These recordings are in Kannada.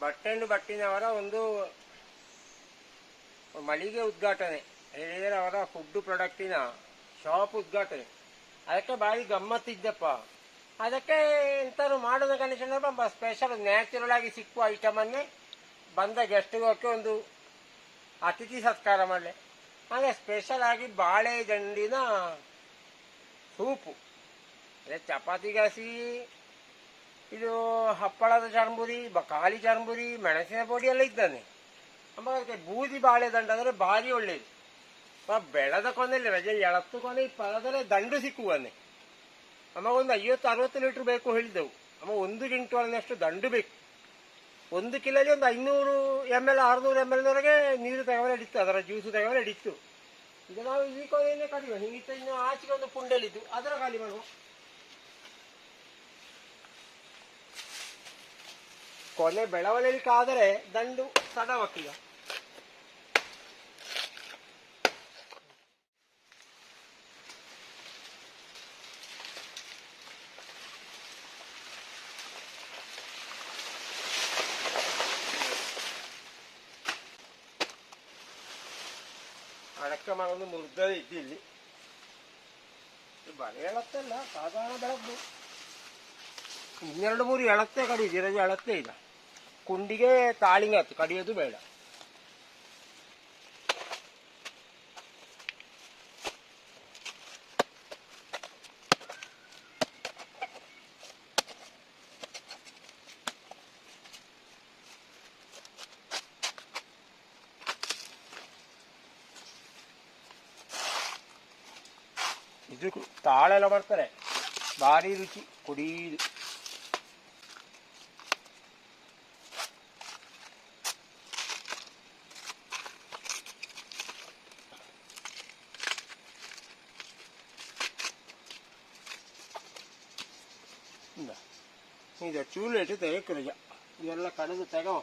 ಬಟ್ಟೆಂಡು ಬಟ್ಟಿನವರ ಒಂದು ಮಳಿಗೆ ಉದ್ಘಾಟನೆ. ಹೇಳಿದರೆ ಅವರ ಫುಡ್ ಪ್ರಾಡಕ್ಟಿನ ಶಾಪ್ ಉದ್ಘಾಟನೆ. ಅದಕ್ಕೆ ಭಾರಿ ಗಮ್ಮತ್ತಿದ್ದಪ್ಪ. ಅದಕ್ಕೆ ಎಂತಾರು ಮಾಡೋದು ಗಣೇಶನ ಸ್ಪೆಷಲ್ ನ್ಯಾಚುರಲ್ ಆಗಿ ಸಿಕ್ಕುವ ಐಟಮನ್ನೇ ಬಂದ ಗೆಸ್ಟ್ಗೋಕೆ ಒಂದು ಅತಿಥಿ ಸತ್ಕಾರ ಮಾಡಲೆ. ಹಾಗೆ ಸ್ಪೆಷಲ್ ಆಗಿ ಬಾಳೆ ದಂಡಿನ ಸೂಪು. ಅದೇ ಚಪಾತಿ ಹಸಿ ಇದು ಹಪ್ಪಳದ ಚರ್ಮುರಿ ಬಕಾಲಿ ಚರ್ಮುರಿ ಮೆಣಸಿನ ಪುಡಿ ಎಲ್ಲ ಇದ್ದಾನೆ. ಆಮೇಲೆ ಅದಕ್ಕೆ ಬೂದಿ ಬಾಳೆದಂಡ ಅಂದರೆ ಭಾರಿ ಒಳ್ಳೆಯದು ಬೆಳೆದ ಕೊನೆಯಲ್ಲಿ, ರಜೆ ಎಳತ್ತು ಕೊನೆ ಪದದಲ್ಲೇ ದಂಡು ಸಿಕ್ಕುವನೆ ಅಮ್ಮ, ಒಂದು ಐವತ್ತು, ಅರವತ್ತು ಲೀಟ್ರ್ ಬೇಕು ಹೇಳಿದೆವು ಅಮ್ಮ, ಒಂದು ಕ್ವಿಂಟಲ್ನಷ್ಟು ದಂಡು ಬೇಕು. ಒಂದು ಕಿಲೋಲಿ ಒಂದು ಐನೂರು ಎಂ ಎಲ್ ಆರುನೂರು ಎಂ ಎಲ್ನವರೆಗೆ ನೀರು ತಗೊಂಡು ಹಿಡಿತು ಅದರ ಜ್ಯೂಸು ತಗೊಂಡು ಹಿಡಿತು ಈಗ ನಾವು ಈ ಕೊನೆಯೇ ಕಡಿಮೆ ಹಿಂಗಿತ್ತು ಇನ್ನು ಆಚೆಗೆ ಒಂದು ಪುಂಡಲಿದ್ದು, ಅದರ ಖಾಲಿ ಮಾಡುವ. ಕೊನೆ ಬೆಳವಣಿಗೆಗಾದರೆ ದಂಡು ತಡವಕ್ಕೀಗ ಅಡಕೆ ಮರ ಒಂದು ಮುರಿದದೇ ಇದ್ದಿಲ್ಲಿ. ಬಳೆ ಎಳತ್ತಲ್ಲ ಸಾಧಾರಣ ಬೆಳಗ್ದು ಇನ್ನೆರಡು ಮೂರು ಎಳತ್ತೆ ಕಡಿಯುದು ರಜೆ ಎಳತ್ತೆ ಇಲ್ಲ. ಕುಂಡಿಗೆ ತಾಳಿಂಗ ಹತ್ತು ಕಡಿಯೋದು ಬೇಡ ಇದು ಕು- ತಾಳೆಲ್ಲ ಮಾಡ್ತಾರೆ ಭಾರಿ ರುಚಿ ಕುಡಿಯುದು ಇದು ಚೂಲು ಇಟ್ಟು ತೆಗೆಯಕ್ಕೆ ರಜ ಇದೆಲ್ಲ ಕಡಿದು ತೆಗೋ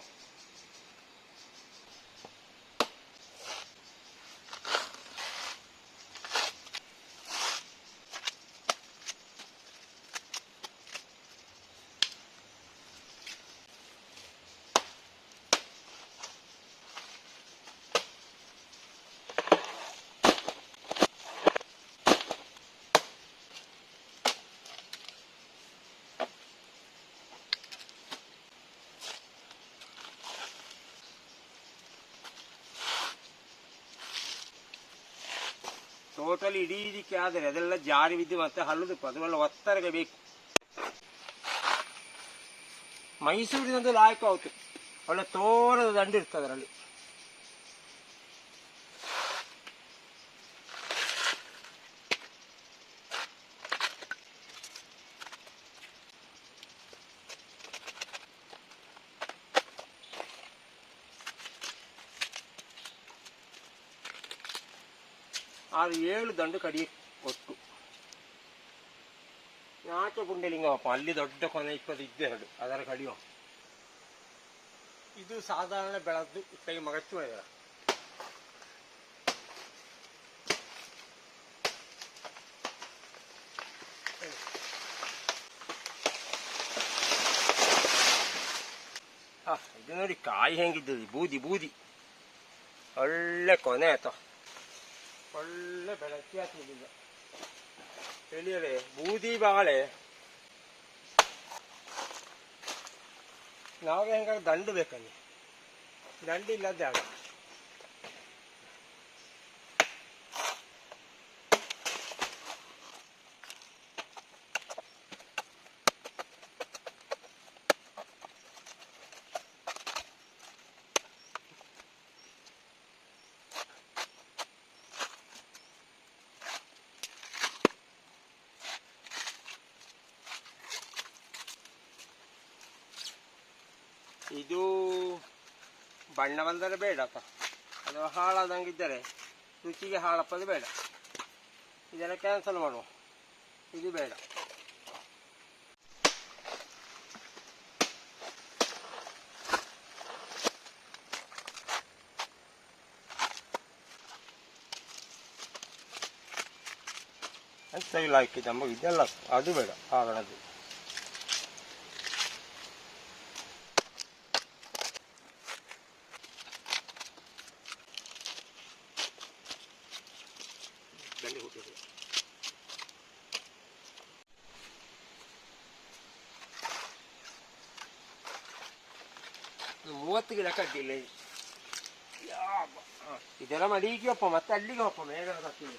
ಟೋಟಲ್ ಇಡೀ ಇದಕ್ಕೆ ಆದರೆ ಅದೆಲ್ಲ ಜಾರಿ ಬಿದ್ದು ಮತ್ತೆ ಹಲ್ಲುದು ಅದೆಲ್ಲ ಒತ್ತರಗೆ ಬೇಕು. ಮೈಸೂರಿನದು ಲಾಯಕ ಆಯ್ತು ಒಳ್ಳೆ ತೋರದ ದಂಡು ಇರ್ತದೆ ಅದರಲ್ಲಿ. ಆರು ಏಳು ದಂಡು ಕಡಿ ಕೊಟ್ಟು. ಆಚೆ ಪುಂಡಲಿಂಗಪ್ಪ? ಅಲ್ಲಿ ದೊಡ್ಡ ಕೊನೆ ಇಪ್ಪತ್ತು ಇದ್ದೆರಡು ಅದರ ಕಡಿಯೋ. ಇದು ಸಾಧಾರಣ ಬೆಳೆದು ಕೈ ಮಗಚ್ಚು ಹಾ, ಇದು ನೋಡಿ ಕಾಯಿ ಹೆಂಗಿದ್ದದು ಬೂದಿ ಬೂದಿ. ಒಳ್ಳೆ ಕೊನೆ ಆಯ್ತು. ಒಳ್ಳೆ ಬೆಳಕಿ ಆಗ್ತದೀಗ ಹೇಳಿದರೆ ಬೂದಿ ಬಾಳೆ ನಾವಾಗ ಹೆಂಗಾದ್ರೆ ದಂಡು ಬೇಕಲ್ಲಿ ದಂಡು ಇಲ್ಲದ ಇದು ಬಣ್ಣ ಬಂದರೆ ಬೇಡಪ್ಪ ಅದು ಹಾಳಾದಂಗಿದ್ದರೆ ರುಚಿಗೆ ಹಾಳಪ್ಪದು ಬೇಡ. ಇದೆಲ್ಲ ಕ್ಯಾನ್ಸಲ್ ಮಾಡುವ. ಇದು ಬೇಡ. ಅಂತ ಇಲ್ಲ, ಹಾಕಿದ್ದ ಇದೆಲ್ಲ ಅದು ಬೇಡ ಹಾಗಳದ್ದು ಮೂವತ್ತು ಗಿಡ ಕಡ್ಡಿಲ್ಲ ಇದು. ಯಾಬ್ಬ. ಹ, ಇದೆಲ್ಲ ಮಡಿಗೆ ಹೋಪ ಮತ್ತೆ ಅಲ್ಲಿಗೆ ಹೋಪ ಮೇಘ ಕಟ್ಟಿದೆ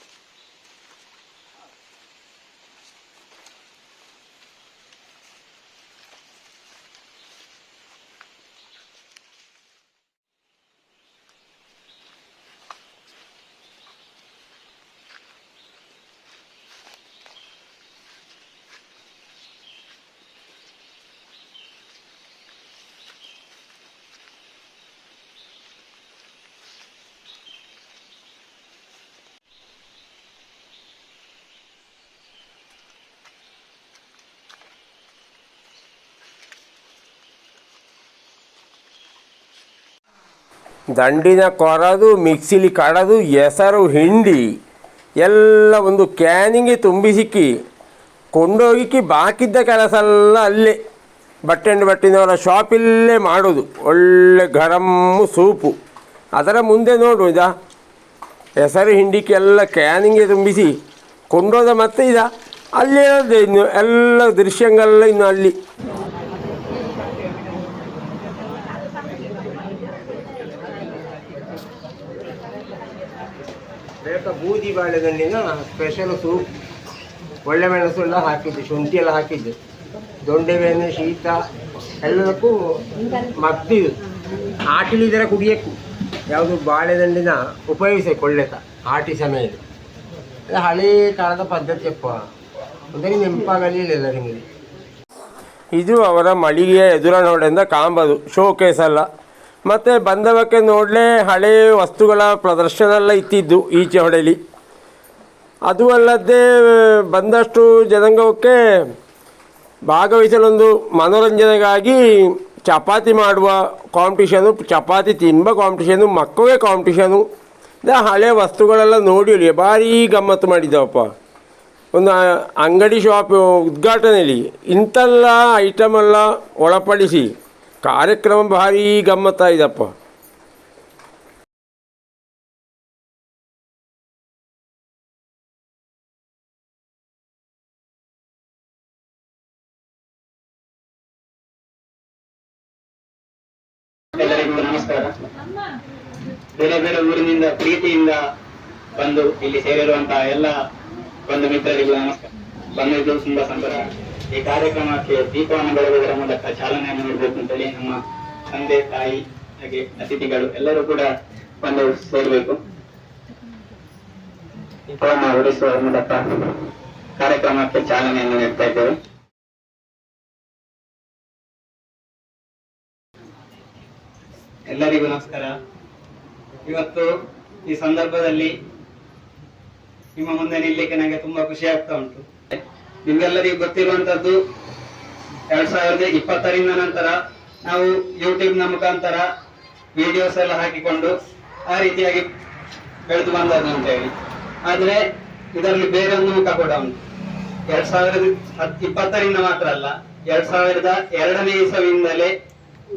ದಂಡಿನ ಕೊರದು, ಮಿಕ್ಸಿಲಿ ಕಡದು, ಹೆಸರು ಹಿಂಡಿ, ಎಲ್ಲ ಒಂದು ಕ್ಯಾನಿಗೆ ತುಂಬಿಸಿಕ್ಕಿ ಕೊಂಡೋಗಿಕ್ಕಿ ಬಾಕಿದ್ದ ಕೆಲಸ ಎಲ್ಲ ಅಲ್ಲೇ. ಬಟ್ಟೆ ಅಂಡ್ ಬಟ್ಟಿನವರ ಶಾಪಿಲ್ಲೇ ಮಾಡೋದು. ಒಳ್ಳೆ ಗರಮ್ಮು ಸೂಪು. ಅದರ ಮುಂದೆ ನೋಡು ಇದ. ಹೆಸರು ಹಿಂಡಿಕ್ಕೆಲ್ಲ ಕ್ಯಾನಿಗೆ ತುಂಬಿಸಿ, ಕೊಂಡೋದ ಮತ್ತೆ ಇದ. ಅಲ್ಲಿ ಇನ್ನು, ಎಲ್ಲ ದೃಶ್ಯಗಳೆಲ್ಲ ಇನ್ನು ಅಲ್ಲಿ ಬೇಕಾ ಬೂದಿ ಬಾಳೆದಂಡಿನ ಸ್ಪೆಷಲ್ ಸೂಪ್ ಒಳ್ಳೆ ಮೆಣಸು ಎಲ್ಲ ಹಾಕಿದ್ದೆ, ಶುಂಠಿ ಎಲ್ಲ ಹಾಕಿದ್ದೆ. ದೊಂಡೆ ಬೆಣ್ಣೆ ಶೀತ, ಎಲ್ಲದಕ್ಕೂ ಮದ್ದಿದು ಆಟಿಲಿದ್ರೆ ಕುಡಿಯಕ್ಕೂ ಯಾವುದು ಬಾಳೆದಂಡಿನ ಉಪಯೋಗಿಸಬೇಕು ಒಳ್ಳೆತ ಆಟಿ ಸಮಯ ಅದು ಹಳೇ ಕಾಲದ ಪದ್ಧತಿಯಪ್ಪ. ಅಂದರೆ ನೆನಪಾಗಲಿಲ್ಲ ಎಲ್ಲರಿಗೆ ಇದು ಅವರ ಮಳಿಗೆಯ ಎದುರ ನೋಡೆಂದ ಕಾಂಬದು ಶೋಕೇಸ್ ಎಲ್ಲ ಮತ್ತು ಬಂದವಕ್ಕೆ ನೋಡಲೇ ಹಳೆಯ ವಸ್ತುಗಳ ಪ್ರದರ್ಶನ ಎಲ್ಲ ಇತ್ತಿದ್ದು ಈಚೆ ಹೊಡೆಯಲಿ. ಅದು ಅಲ್ಲದೆ ಬಂದಷ್ಟು ಜನಾಂಗಕ್ಕೆ ಭಾಗವಹಿಸಲೊಂದು ಮನೋರಂಜನೆಗಾಗಿ ಚಪಾತಿ ಮಾಡುವ ಕಾಂಪಿಟೇಷನು ಚಪಾತಿ ತಿನ್ನುವ ಕಾಂಪಿಟೇಷನು ಮಕ್ಕಳಿಗೆ ಕಾಂಪಿಟೇಷನು ಹಳೆ ವಸ್ತುಗಳೆಲ್ಲ ನೋಡಿ ಭಾರಿ ಗಮ್ಮತ್ತು ಮಾಡಿದ್ದವಪ್ಪ. ಒಂದು ಅಂಗಡಿ ಶಾಪ್ ಉದ್ಘಾಟನೆಯಲ್ಲಿ ಇಂಥೆಲ್ಲ ಐಟಮೆಲ್ಲ ಒಳಪಡಿಸಿ ಕಾರ್ಯಕ್ರಮ ಭಾರಿ ಗಮ್ಮತ್ತ ನಮಸ್ಕಾರ. ಬೇರೆ ಬೇರೆ ಊರಿನಿಂದ ಪ್ರೀತಿಯಿಂದ ಬಂದು ಇಲ್ಲಿ ಸೇರಿರುವಂತಹ ಎಲ್ಲ ಬಂಧು ಮಿತ್ರರಿಗೂ ನಮಸ್ಕಾರ. ಬಂದಿದ್ದು ತುಂಬಾ ಸಂತೋಷ. ಈ ಕಾರ್ಯಕ್ರಮಕ್ಕೆ ದೀಪವನ್ನು ಬೆಳಗುವುದರ ಮೂಲಕ ಚಾಲನೆಯನ್ನು ನೀಡಬೇಕು ಅಂತೇಳಿ ನಮ್ಮ ತಂದೆ, ತಾಯಿ, ಹಾಗೆ ಅತಿಥಿಗಳು ಎಲ್ಲರೂ ಕೂಡ ಬಂದು ಸೇರಬೇಕು. ದೀಪವನ್ನು ಉಳಿಸುವ ಮೂಲಕ ಕಾರ್ಯಕ್ರಮಕ್ಕೆ ಚಾಲನೆಯನ್ನು ನೀಡ್ತಾ ಇದ್ದೇವೆ. ಎಲ್ಲರಿಗೂ ನಮಸ್ಕಾರ. ಇವತ್ತು ಈ ಸಂದರ್ಭದಲ್ಲಿ ನಿಮ್ಮ ಮುಂದೆ ನಿಲ್ಲಿಕ್ಕೆ ನನಗೆ ತುಂಬಾ ಖುಷಿ ಆಗ್ತಾ ಉಂಟು. ನಿಮ್ಗೆಲ್ಲರಿಗೂ ಗೊತ್ತಿರುವಂತದ್ದು ಎರಡ್ ಸಾವಿರದ ಇಪ್ಪತ್ತರಿಂದ ನಂತರ ನಾವು ಯೂಟ್ಯೂಬ್ನ ಮುಖಾಂತರ ವಿಡಿಯೋಸ್ ಎಲ್ಲ ಹಾಕಿಕೊಂಡು ಆ ರೀತಿಯಾಗಿ ಬೆಳೆದು ಬಂದದ್ದು ಅಂತ ಹೇಳಿ. ಆದ್ರೆ ಇದರಲ್ಲಿ ಬೇರೆ ಒಂದು ಮುಖ ಕೂಡ ಉಂಟು. ಎರಡ್ ಸಾವಿರದ ಇಪ್ಪತ್ತರಿಂದ ಮಾತ್ರ ಅಲ್ಲ, ಎರಡ್ ಸಾವಿರದ ಎರಡನೇ ಇಸವಿಯಿಂದಲೇ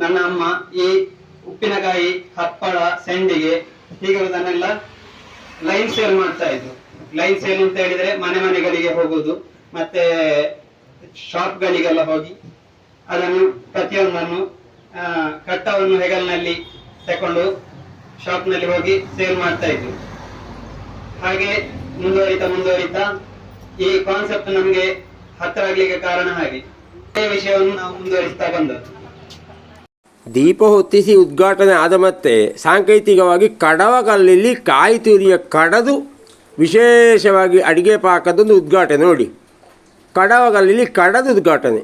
ನನ್ನ ಅಮ್ಮ ಈ ಉಪ್ಪಿನಕಾಯಿ, ಹಪ್ಪಳ, ಸೆಂಡಿಗೆ ಹೀಗಿರುವುದನ್ನೆಲ್ಲ ಲೈನ್ ಸೇಲ್ ಮಾಡ್ತಾ ಇದ್ರು. ಲೈನ್ ಸೇಲ್ ಅಂತ ಹೇಳಿದ್ರೆ ಮನೆ ಮನೆಗಳಿಗೆ ಹೋಗುದು ಮತ್ತೆ ಶಾಪ್ ಗಳಿಗೆಲ್ಲ ಹೋಗಿ ಅದನ್ನು ಪ್ರತಿಯೊಂದನ್ನು ಕಟ್ಟವನ್ನು ಹೆಗಲಿನಲ್ಲಿ ತಕೊಂಡು ಶಾಪ್ನಲ್ಲಿ ಹೋಗಿ ಸೇಲ್ ಮಾಡ್ತಾ ಇದ್ರು ಹಾಗೆ ಮುಂದುವರಿತಾ ಮುಂದುವರಿತಾ ಈ ಕಾನ್ಸೆಪ್ಟ್ ನಮಗೆ ಹತ್ತಿರ ಆಗ್ಲಿಕ್ಕೆ ಕಾರಣ ಹಾಗೆ. ಈ ವಿಷಯವನ್ನು ನಾವು ಮುಂದುವರಿಸ್ತಾ ಬಂದದ್ದು. ದೀಪ ಹೊತ್ತಿಸಿ ಉದ್ಘಾಟನೆ ಆದ ಮತ್ತೆ ಸಾಂಕೇತಿಕವಾಗಿ ಕಡವ ಕಲ್ಲಲ್ಲಿ ಕಾಯಿ ಕಡದು ವಿಶೇಷವಾಗಿ ಅಡಿಗೆ ಪಾಕದೊಂದು ಉದ್ಘಾಟನೆ ನೋಡಿ. ಕಡವ ಕಲ್ಲಲ್ಲಿ ಕಡದು ಉದ್ಘಾಟನೆ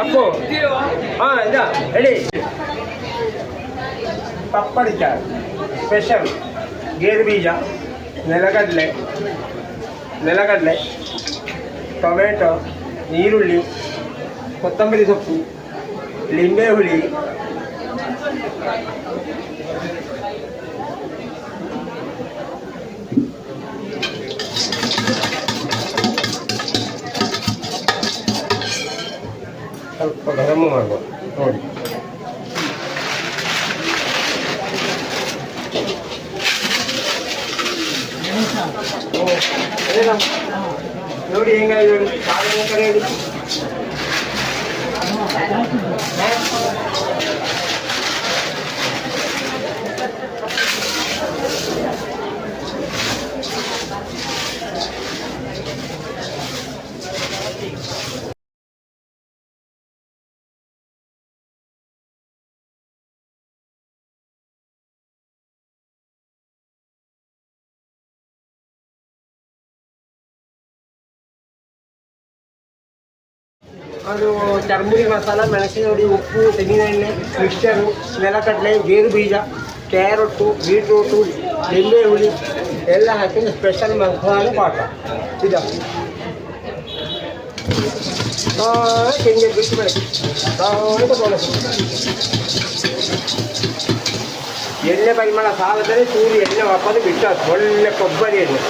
ಅಪ್ಪು. ಹಾ ಇದ ಹೇಳಿ. ಪಪ್ಪಡಿ ಚಾರ್ ಸ್ಪೆಷಲ್. ಗೇರು ಬೀಜ ನೆಲಗಡಲೆ ನೆಲಗಡಲೆ, ಟೊಮೆಟೊ, ಈರುಳ್ಳಿ, ಕೊತ್ತಂಬರಿ ಸೊಪ್ಪು, ಲಿಂಬೆ ಹುಳಿ ಸ್ವಲ್ಪ ಗರಂ ಮಾಡುವ ನೋಡಿ ಅದೇನಾ? ನೋಡಿ ಹೆಂಗಾಗಿ ನೋಡಿ ಅದು ಚರ್ಮುರಿ ಮಸಾಲ ಮೆಣಸಿನ ಹುಡಿ ಉಪ್ಪು ತೆಂಗಿನೆಣ್ಣೆ ಮಿಕ್ಸ್ಚರು ನೆಲಕಡಲೆ ಗೇರು ಬೀಜ ಕ್ಯಾರೊಟ್ಟು ಬೀಟ್ರೂಟು ಲಿಂಬೆ ಹುಳಿ ಎಲ್ಲ ಹಾಕಿ ಸ್ಪೆಷಲ್ ಮಸಾಲೆ ಪಾಕ ಇದು ಕೆಂಗೆ ಬಿಟ್ಟುಬೇಕು ಎಣ್ಣೆ ಪರಿಮಳ ಸಾಲದರೆ ಚೂರು ಎಣ್ಣೆ ವಾಪಸ್ ಬಿಟ್ಟು ಅದು ಒಳ್ಳೆ ಕೊಬ್ಬರಿ ಎಣ್ಣೆ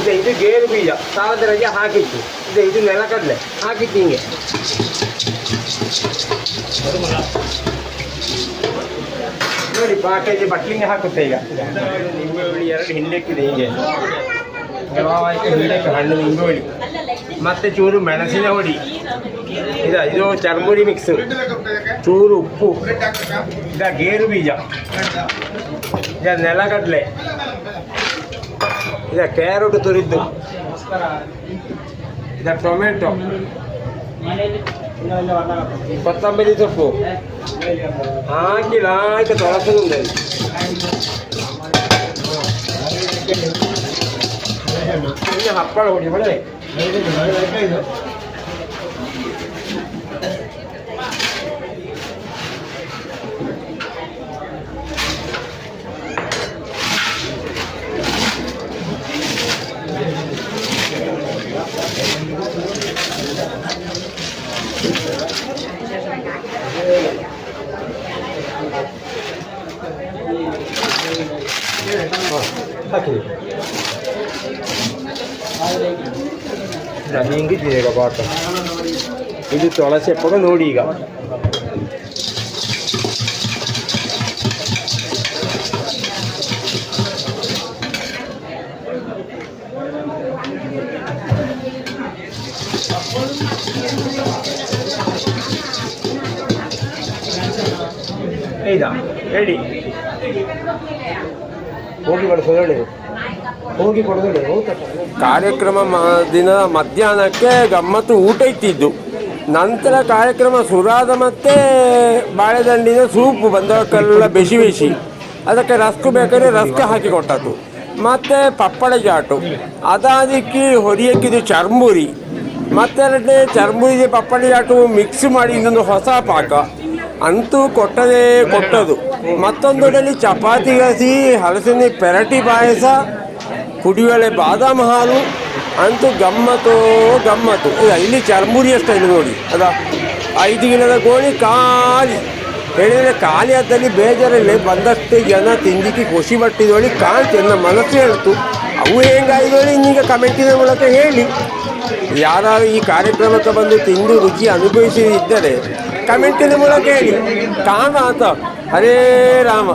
ಇದು ಇದು ಗೇರು ಬೀಜ. ಸಾಲದರಿಗೆ ಹಾಕಿತ್ತು ಇದು ಇದು ನೆಲಕಡಲೆ ಹಾಕಿತ್ತು ಹಿಂಗೆ ನೋಡಿ ಪಾಕೇಜಿ ಬಟ್ಲಿಂಗ್ ಹಾಕುತ್ತೆ ಈಗ. ನಿಂಬೆ ಹುಳಿ ಎರಡು ಹಿಂಡಕ್ಕಿದೆ ಹೀಗೆ. ಹಲವಾರು ಹಿಂಡಕ್ಕೆ ಹಣ್ಣು ನಿಂಬೆ ಹುಳಿ ಮತ್ತೆ ಚೂರು ಮೆಣಸಿನ ಹುಡಿ ಇದ ಇದು ಚರ್ಮುರಿ ಮಿಕ್ಸ್ ಚೂರು ಉಪ್ಪು. ಇದ ಗೇರು ಬೀಜ. ಇದ ನೆಲಗಡಲೆ. ಇದ ಕ್ಯಾರೆಟ್ ತುರಿದ್ದು ಇದ ಟೊಮೆಟೊ ಕೊತ್ತಂಬರಿ ಸೊಪ್ಪು ಹಾಕಿ ಲಾಯ್ಕ ತೊಳಸುದು ಇನ್ನು ಹಪ್ಪಳ ಹೊಡಿ ಒಳ್ಳೆ ಹಾಕಿ ಹಿಂಗಿದ್ದೀನಿ ಈಗ ಬಾಟ ಇದು ತುಳಸಿ ಹಪ್ಪಗ ನೋಡಿ ಈಗ. ಇದಾ ಹೇಳಿ. ಹೋಗಿ ಬಡಿಸೋದು ಹೇಳಿ ಹೋಗಿ ಕೊಡೋದು ಹೇಳಿ. ಕಾರ್ಯಕ್ರಮ ದಿನ ಮಧ್ಯಾಹ್ನಕ್ಕೆ ಗಮ್ಮತ್ತು ಊಟ ಇತ್ತಿದ್ದು. ನಂತರ ಕಾರ್ಯಕ್ರಮ ಸುರಾದ ಮತ್ತೆ ಬಾಳೆದಂಡಿನ ಸೂಪು ಬಂದವಕ್ಕೆಲ್ಲ ಬೆಸಿ ಬೆಸಿ ಅದಕ್ಕೆ ರಸ್ಕು ಬೇಕಾದ್ರೆ ರಸ್ಕ ಹಾಕಿ ಕೊಟ್ಟದ್ದು. ಮತ್ತು ಪಪ್ಪಳ ಜಾಟು. ಅದಾದಕ್ಕೆ ಹೊರಿಯಕ್ಕಿದು ಚರ್ಮುರಿ. ಮತ್ತೆರಡನೇ ಚರ್ಮುರಿ ಪಪ್ಪಳ ಜಾಟು ಮಿಕ್ಸ್ ಮಾಡಿ ಇನ್ನೊಂದು ಹೊಸ ಪಾಕ. ಅಂತೂ ಕೊಟ್ಟದೇ ಕೊಟ್ಟದು ಮತ್ತೊಂದರಲ್ಲಿ ಚಪಾತಿ ಹಸಿ ಹಲಸಿನ ಪೆರಟಿ ಪಾಯಸ ಕುಡಿಯೊಳೆ ಬಾದಾಮ ಹಾಲು, ಅಂತೂ ಗಮ್ಮತ್ತು ಗಮ್ಮತ್ತು. ಇಲ್ಲ, ಇಲ್ಲಿ ಚರ್ಮುರಿ ಸ್ಟೈಲ್ ನೋಡಿ. ಅದ, ಐದು ಗಿಡದ ಗೋಳಿ ಖಾಲಿ. ಹೇಳಿದರೆ ಖಾಲಿ ಆದಲ್ಲಿ ಬೇಜಾರಲ್ಲಿ. ಬಂದಷ್ಟು ಜನ ತಿಂದಿಕ್ಕೆ ಖುಷಿ ಪಟ್ಟಿದೋಳಿ ಕಾಣ್ತು. ನನ್ನ ಮನಸ್ಸು ಹೇಳ್ತು. ಅವು ಹೆಂಗಾಯ್ದೋಳಿ ಇನ್ನೀಗ ಕಮೆಂಟಿನ ಮೂಲಕ ಹೇಳಿ. ಯಾರು ಈ ಕಾರ್ಯಕ್ರಮಕ್ಕೆ ಬಂದು ತಿಂದು ರುಚಿ ಅನುಭವಿಸಿದ್ದರೆ ಕಮೆಂಟಿನ ಮೂಲಕ ಹೇಳಿ. ಕಾಣ ಆತ. ಹರೇ ರಾಮ.